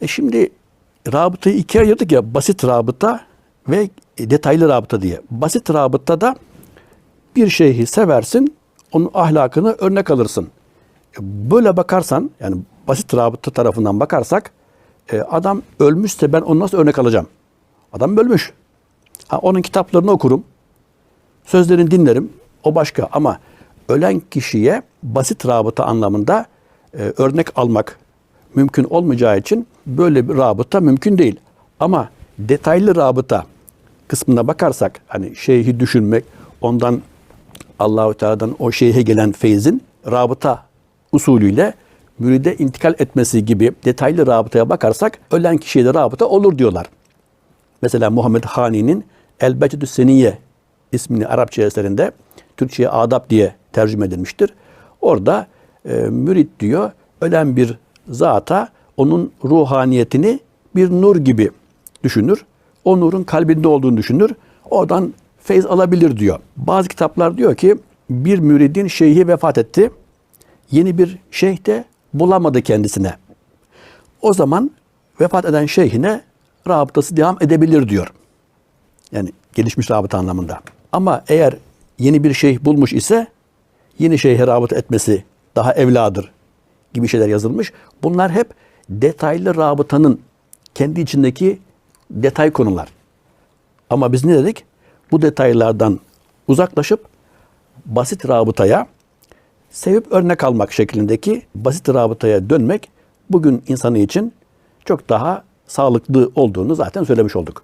E şimdi rabıtayı ikiye ayırdık ya basit rabıta ve detaylı rabıta diye. Basit rabıtada bir şeyi seversin, onun ahlakını örnek alırsın. E, Böyle bakarsan yani basit rabıta tarafından bakarsak e, adam ölmüşse ben onu nasıl örnek alacağım? Adam ölmüş. Ha, onun kitaplarını okurum. Sözlerini dinlerim. O başka ama ölen kişiye basit rabıta anlamında e, örnek almak mümkün olmayacağı için böyle bir rabıta mümkün değil. Ama detaylı rabıta kısmına bakarsak hani şeyhi düşünmek, ondan Allahu Teala'dan o şeyhe gelen feyzin rabıta usulüyle müride intikal etmesi gibi detaylı rabıtaya bakarsak ölen kişiye rabıta olur diyorlar. Mesela Muhammed Hani'nin El Becdü Seniye ismini Arapça eserinde Türkçe'ye adab diye tercüme edilmiştir. Orada e, mürit diyor ölen bir zata onun ruhaniyetini bir nur gibi düşünür. O nurun kalbinde olduğunu düşünür. Oradan feyz alabilir diyor. Bazı kitaplar diyor ki bir müridin şeyhi vefat etti. Yeni bir şeyh de bulamadı kendisine. O zaman vefat eden şeyhine rabıtası devam edebilir diyor. Yani gelişmiş rabıta anlamında. Ama eğer yeni bir şeyh bulmuş ise yeni şeyhe rabıta etmesi daha evladır gibi şeyler yazılmış. Bunlar hep detaylı rabıtanın kendi içindeki detay konular. Ama biz ne dedik? Bu detaylardan uzaklaşıp basit rabıtaya sevip örnek almak şeklindeki basit rabıtaya dönmek bugün insanı için çok daha sağlıklı olduğunu zaten söylemiş olduk.